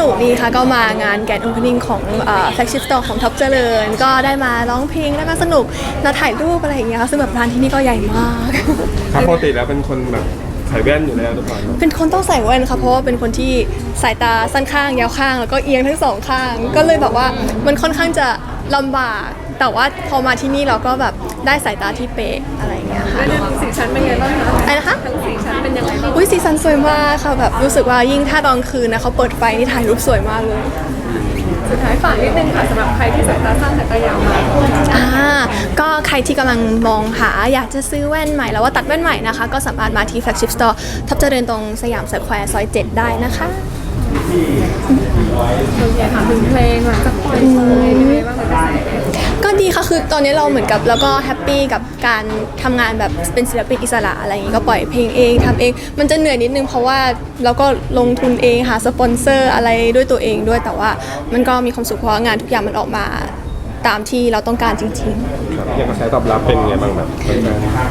นุกดีค่ะก็มางานแกนโอเพนนิ่งของแฟคชิ p สโตร์ของท็อปเจริญ ก็ได้มาร้องเพลงได้มาสนุกมาถ่ายรูปอะไรอย่างเงี้ยค่ะซึ่งแบบร้านที่นี่ก็ใหญ่มาก ครับปกติแล้วเป็นคนแบบใส่แว่นอยู่แล้วทุกคนเป็นคนต้องใส่แว่นค่ะเพราะว่าเป็นคนที่สายตาสั้นข้างยาวข้าง แล้วก็เอียงทั้งสองข้าง ก็เลยแบบว่ามันค่อนข้างจะลำบาก แต่ว่าพอมาที่นี่เราก็แบบ ได้สายตาที่เป๊ะอะไรอย่างเงี้ยค่ะ แล้วสีชั้นเป็นไงบ้างคะอะไรนะคะ ทั้งสีชั้นเป็นยังไงบ้างอุ้ยสีสันสวยมากค่ะแบบรู้สึกว่ายิ่งถ้าตอนคืนนะเขาเปิดไฟนี่ถ่ายรูปสวยมากเลย สุดท้ายฝากนิดนึงค่ะสำหรับใครที่สายตาสั้นแต่ก็ยาวมาอ่าก็ใครที่กำลังมองหาอยากจะซื้อแว่นใหม่แล้วว่าตัดแว่นใหม่นะคะ ก็สามารถมาที่ flagship store ทับเจริญตรงสยามสแควร์ซอย 7 ได้นะคะ ส่วนใหญ่ถามถึงเพลงหลังจากปล่อยไปเป็นยังไงบ้างคะ กระแสก็ดีค่ะคือตอนนี้เราเหมือนกับแล้วก็แฮปปี้กับการทำงานแบบเป็นศิลปินอิสระอะไรอย่างนี้ก็ปล่อยเพลงเองทำเอง มันจะเหนื่อยนิดนึงเพราะว่าเราก็ลงทุนเองหาสปอนเซอร์อะไรด้วยตัวเองด้วยแต่ว่ามันก็มีความสุขเพราะว่างานทุกอย่างมันออกมาตามที่เราต้องการจริง ๆ ครับอย่างกระแสตอบรับเป็นไงบ้างแบบแฟน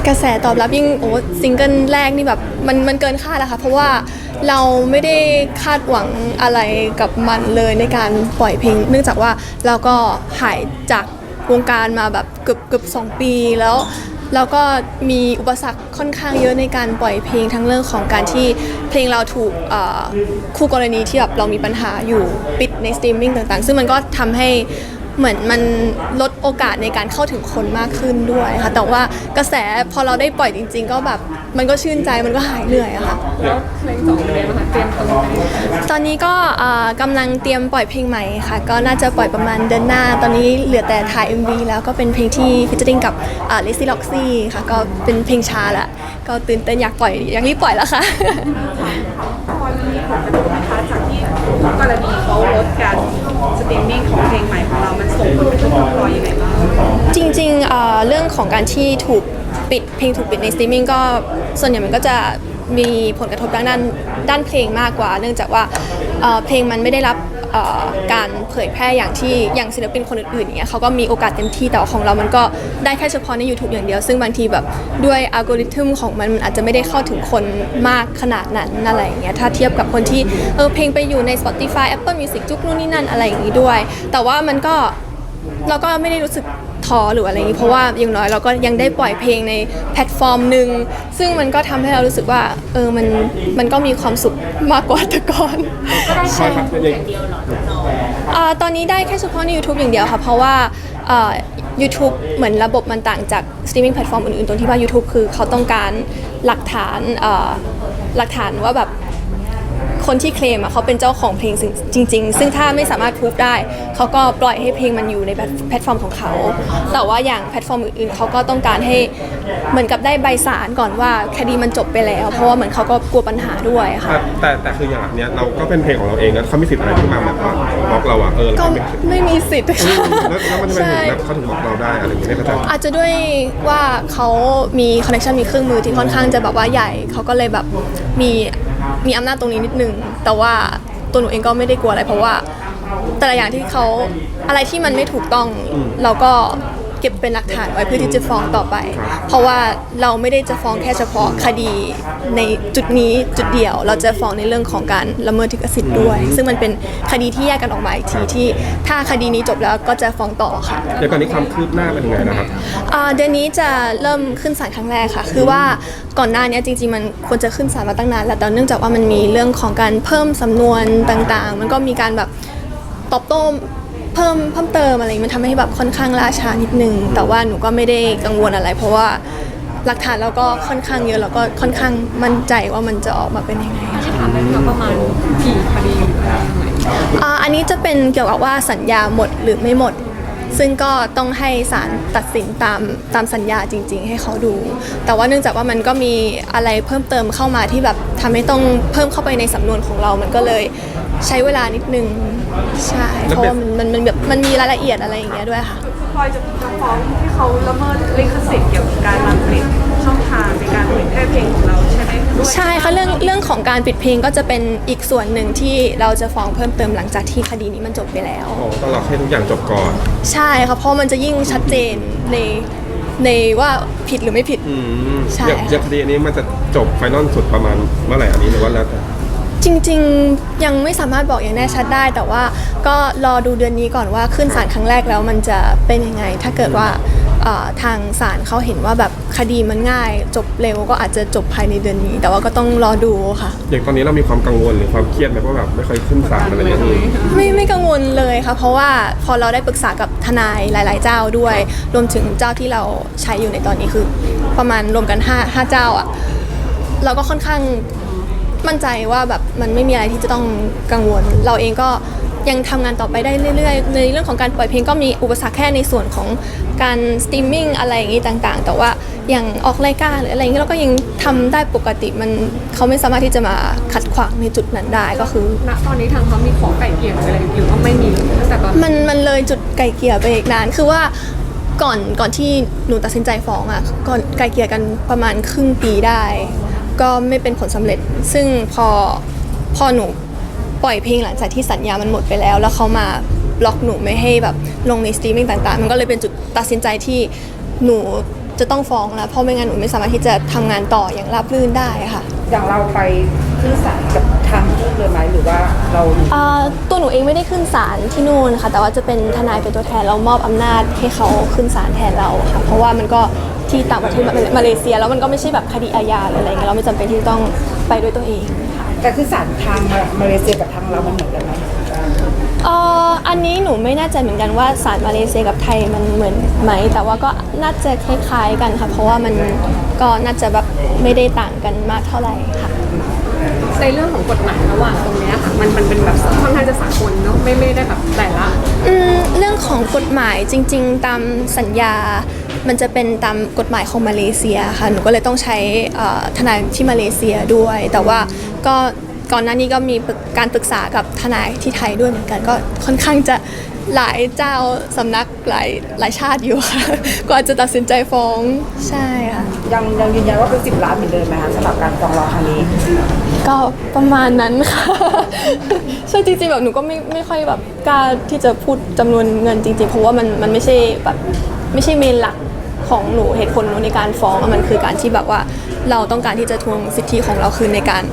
กระแสตอบรับยิ่งโอ้ซิงเกิลแรกนี่แบบมันมันเกินคาดแล้วค่ะเพราะว่าเราไม่ได้คาดหวังอะไรกับมันเลยในการปล่อยเพลง เนื่องจากว่าเราก็หายจาก วงการมาแบบเกือบเกือบสองปีแล้วเราก็มีอุปสรรคค่อนข้างเยอะในการปล่อยเพลงทั้งเรื่องของการที่เพลงเราถูกคู่กรณีที่แบบเรามีปัญหาอยู่ปิดในสตรีมมิ่งต่างๆ ซึ่งมันก็ทำให้ เหมือนมันลดโอกาสในการเข้าถึงคนมากขึ้นด้วยค่ะ แต่ว่ากระแสพอเราได้ปล่อยจริง ๆ ก็แบบมันก็ชื่นใจมันก็หายเหนื่อยอะค่ะ แล้วเพลงสองเป็นยังไงบ้างคะเตรียมตัวไหมตอนนี้ก็เอ่อกำลังเตรียมปล่อยเพลงใหม่ค่ะ ก็น่าจะปล่อยประมาณเดือนหน้า ตอนนี้เหลือแต่ถ่าย MV แล้วก็เป็นเพลงที่ฟิชเจอริงกับลิซี่ล็อกซี่า Lizzy Loxy ค่ะ ก็เป็นเพลงช้าละ ก็ตื่นเต้นอยากปล่อยอยากรีบปล่อยแล้วค่ะ พอมีผลกระทบนะคะจากที่กรณีเขาลดการสตรีมมิ่งของเพลงใหม่ของเรา มันส่งผลกระทบกับพลอยยังไงบ้างจริงๆเอ่อเรื่องของการที่ถูกปิดเพลงถูกปิดในสตรีมมิ่งก็ส่วนใหญ่มันก็จะมีผลกระทบด้านด้านด้านเพลงมากกว่า เนื่องจากว่าเอ่อเพลงมันไม่ได้รับ การเผยแพร่อย่างที่อย่างศิลปินคนอื่นๆอย่างเงี้ยเขาก็มีโอกาสเต็มที่แต่ว่าของเรามันก็ได้แค่เฉพาะใน YouTube อย่างเดียว ซึ่งบางทีแบบด้วยอัลกอริทึมของมันมันอาจจะไม่ได้เข้าถึงคนมากขนาดนั้นอะไรอย่างเงี้ยถ้าเทียบกับคนที่เออเพลงไปอยู่ใน Spotify Apple Music จุกนู่นนี่นั่นอะไรอย่างงี้ด้วย แต่ว่ามันก็เราก็ไม่ได้รู้สึก ท้อหรืออะไรอย่างนี้เพราะว่าอย่างน้อยเราก็ยังได้ปล่อยเพลงในแพลตฟอร์มหนึ่งซึ่งมันก็ทำให้เรารู้สึกว่าเออมันมันก็มีความสุขมากกว่าแต่ก่อนๆคอยครับเป็นยังอ่าตอนนี้ได้แค่เฉพาะใน YouTube อย่างเดียวค่ะ เพราะว่าอ่า YouTube เหมือนระบบมันต่างจากสตรีมมิ่งแพลตฟอร์มอื่นๆ ตรงที่ว่า YouTube คือเขาต้องการหลักฐานอ่าหลักฐานว่าแบบ คนที่เคลมอะเขาเป็นเจ้าของเพลงจริง ๆ ซึ่งถ้าไม่สามารถพูดได้ เขาก็ปล่อยให้เพลงมันอยู่ในแพลตฟอร์มของเขา แต่ว่าอย่างแพลตฟอร์มอื่นๆเขาก็ต้องการให้เหมือนกับได้ใบสารก่อนว่าคดีมันจบไปแล้ว เพราะว่าเหมือนเขาก็กลัวปัญหาด้วยค่ะ แต่แต่แต่คืออย่างแบบเนี้ยเราก็เป็นเพลงของเราเองแล้วเขามีสิทธิ์อะไรที่มาแบบว่าบล็อกเราอะเออเราก็ก็ไม่มีสิทธิ์ไม่มีสิทธิ์ค่ะแล้วแล้วมันทำไมถึใช่งแบบเขาถึงบล็อกเราได้อะไรอย่างเงี้ยไม่เข้าใจอาจจะด้วยว่าเขามีคอนเนคชันมีเครื่องมือที่ค่อนข้างจะแบบว่าใหญ่เขาก็เลยแบบมี มีอำนาจตรงนี้นิดนึง แต่ว่าตัวหนูเองก็ไม่ได้กลัวอะไร เพราะว่าแต่ละอย่างที่เขาอะไรที่มันไม่ถูกต้อง เราก็ เก็บเป็นหลักฐานไว้เพื่อที่จะฟ้องต่อไป เพราะว่าเราไม่ได้จะฟ้องแค่เฉพาะคดีในจุดนี้จุดเดียว เราจะฟ้องในเรื่องของการละเมิดลิขสิทธิ์ด้วย ซึ่งมันเป็นคดีที่แยกกันออกมาอีกทีที่ ถ้าคดีนี้จบแล้วก็จะฟ้องต่อค่ะ เดี๋ยวก่อนนี้ความคืบหน้าเป็นยังไงนะครับ อ่าเดือนนี้จะเริ่มขึ้นศาลครั้งแรกค่ะ คือว่าก่อนหน้านี้จริงๆ มันควรจะขึ้นศาลมาตั้งนานแล้วแต่เนื่องจากว่ามันมีเรื่องของการเพิ่มสำนวนต่างๆ มันก็มีการแบบตอบโต้ เพิ่มเพิ่มเติมอะไรอย่างงี้มันทำให้แบบค่อนข้างล่าช้านิดนึง แต่ว่าหนูก็ไม่ได้กังวลอะไร เพราะว่าหลักฐานเราก็ค่อนข้างเยอะแล้วก็ค่อนข้างมั่นใจว่ามันจะออกมาเป็นยังไงค่ะถามได้ไหมคะประมาณกี่คดีอยู่แล้วอ่าอันนี้จะเป็นเกี่ยวกับว่าสัญญาหมดหรือไม่หมด ซึ่งก็ต้องให้ศาลตัดสินตามตามสัญญาจริง ๆ ให้เขาดู แต่ว่าเนื่องจากว่ามันก็มีอะไรเพิ่มเติมเข้ามาที่แบบทำให้ต้องเพิ่มเข้าไปในสำนวนของเรา มันก็เลย ใช้เวลานิดนึงใช่เพราะว่ามันมันมันแบบมันมีรายละเอียดอะไรอย่างเงี้ยด้วยค่ะพลอยจะจะฟ้องที่เขาละเมิดลิขสิทธิ์เกี่ยวกับการมาผลิตช่องทางในการผลิตแพร่เพลงของเราใช่ไหมด้วยใช่ค่ะเรื่องเรื่องของการปิดเพลงก็จะเป็นอีกส่วนหนึ่งที่เราจะฟ้องเพิ่มเติมหลังจากที่คดีนี้มันจบไปแล้ว โอ้ต้องรอให้ทุกอย่างจบก่อน ใช่ค่ะเพราะมันจะยิ่งชัดเจนในในว่าผิดหรือไม่ผิด อืมใช่ อย่างอย่างคดีอันนี้มันจะจบไฟนอลสุดประมาณเมื่อไหร่อันนี้หรือว่าแล้วแต่ จริงๆยังไม่สามารถบอกอย่างแน่ชัดได้ แต่ว่าก็รอดูเดือนนี้ก่อนว่าขึ้นศาลครั้งแรกแล้วมันจะเป็นยังไง ถ้าเกิดว่าเอ่อทางศาลเขาเห็นว่าแบบคดีมันง่าย จบเร็วก็อาจจะจบภายในเดือนนี้ แต่ว่าก็ต้องรอดูค่ะ อย่างตอนนี้เรามีความกังวลหรือความเครียดไหมเพราะแบบไม่เคยขึ้นศาลอะไรอย่างเงี้ยไม่ไม่กังวลเลยค่ะ เพราะว่าพอเราได้ปรึกษากับทนายหลาย ๆ เจ้าด้วย รวมถึงเจ้าที่เราใช้อยู่ในตอนนี้คือ ประมาณรวมกัน5 5เจ้าอะ เราก็ค่อนข้าง มั่นใจว่าแบบมันไม่มีอะไรที่จะต้องกังวล เราเองก็ยังทำงานต่อไปได้เรื่อยๆ ในเรื่องของการปล่อยเพลงก็มีอุปสรรคแค่ในส่วนของการสตรีมมิ่งอะไรอย่างนี้ต่างๆ แต่ว่าอย่างออกรายการหรืออะไรอย่างนี้เราก็ยังทำได้ปกติมันเขาไม่สามารถที่จะมาขัดขวางในจุดนั้นได้ก็คือณตอนนี้ทางเขามีขอไก่เกลี่ยอะไรหรือว่าไม่มีตั้งแต่ตอนมันมันเลยจุดไกลเกลี่ยไปอีกนานคือว่าก่อนก่อนที่หนูตัดสินใจฟ้องอะก่อนไกลเกลี่ยกันประมาณครึ่งปีได้ ก็ไม่เป็นผลสำเร็จ ซึ่งพอพอหนูปล่อยเพลงหลังจากที่สัญญามันหมดไปแล้ว แล้วเขามาบล็อกหนูไม่ให้แบบลงในสตรีมมิ่งต่างๆ มันก็เลยเป็นจุดตัดสินใจที่หนูจะต้องฟ้องแล้วเพราะไม่งั้นหนูไม่สามารถที่จะทำงานต่ออย่างราบรื่นได้ค่ะอย่างเราไปขึ้นศาลกับทางทูตเลยไหมหรือว่าเราอ่าตัวหนูเองไม่ได้ขึ้นศาลที่นู่นค่ะ แต่ว่าจะเป็นทนายเป็นตัวแทนเรามอบอำนาจให้เขาขึ้นศาลแทนเราค่ะ เพราะว่ามันก็ ที่ต่างประเทศมามาเลเซีย แล้วมันก็ไม่ใช่แบบคดีอาญาหรืออะไรเงี้ยเราไม่จำเป็นที่จะต้องไปด้วยตัวเองค่ะการขึ้นศาลทางมาเลเซียกับทางเรามันเหมือนกันไหมเอ่ออันนี้หนูไม่แน่ใจเหมือนกันว่าศาลมาเลเซียกับไทยมันเหมือนไหม แต่ว่าก็น่าจะคล้ายๆกันค่ะ เพราะว่ามันก็น่าจะแบบไม่ได้ต่างกันมากเท่าไหร่ค่ะ ในเรื่องของกฎหมายระหว่างตรงเนี้ยค่ะมันมันเป็นแบบค่อนข้างจะสากลเนาะไม่ไม่ได้แบบแต่ละอืมเรื่องของกฎหมายจริง ๆ ตามสัญญา มันจะเป็นตามกฎหมายของมาเลเซียค่ะหนูก็เลยต้องใช้เอ่อทนายที่มาเลเซียด้วย แต่ว่าก็ก่อนหน้านี้ก็มีปรึกการปรึกษากับทนายที่ไทยด้วยเหมือนกันก็ค่อนข้างจะหลายเจ้าสำนักหลายหลายชาติอยู่ค่ะกว่าจะตัดสินใจฟ้องใช่ค่ะยังยังยืนยันว่าเป็นสิบล้านเหมือนเดิมไหมคะสำหรับการฟ้องร้องครั้งนี้ ก็ประมาณนั้นค่ะใช่จริงๆแบบหนูก็ไม่ไม่ค่อยแบบกล้าที่จะพูดจำนวนเงินจริงๆ เพราะว่ามันมันไม่ใช่แบบไม่ใช่เมนหลัก ของหนูเหตุผลหนูในการฟ้องอะมันคือการที่แบบว่าเราต้องการที่จะทวงสิทธิของเราคืนในการ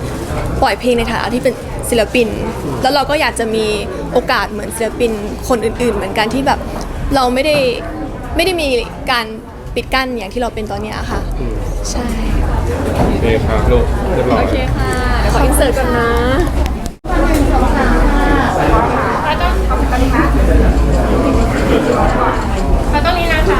ปล่อยเพลงในฐานะที่เป็นศิลปิน แล้วเราก็อยากจะมีโอกาสเหมือนศิลปินคนอื่น ๆ เหมือนกันที่แบบเราไม่ได้ไม่ได้มีการปิดกั้นอย่างที่เราเป็นตอนเนี้ยค่ะ ใช่ โอเคครับลูกเรียบร้อย โอเคค่ะ เดี๋ยวขออินเสิร์ตก่อนนะแล้วก็นี้นะคะ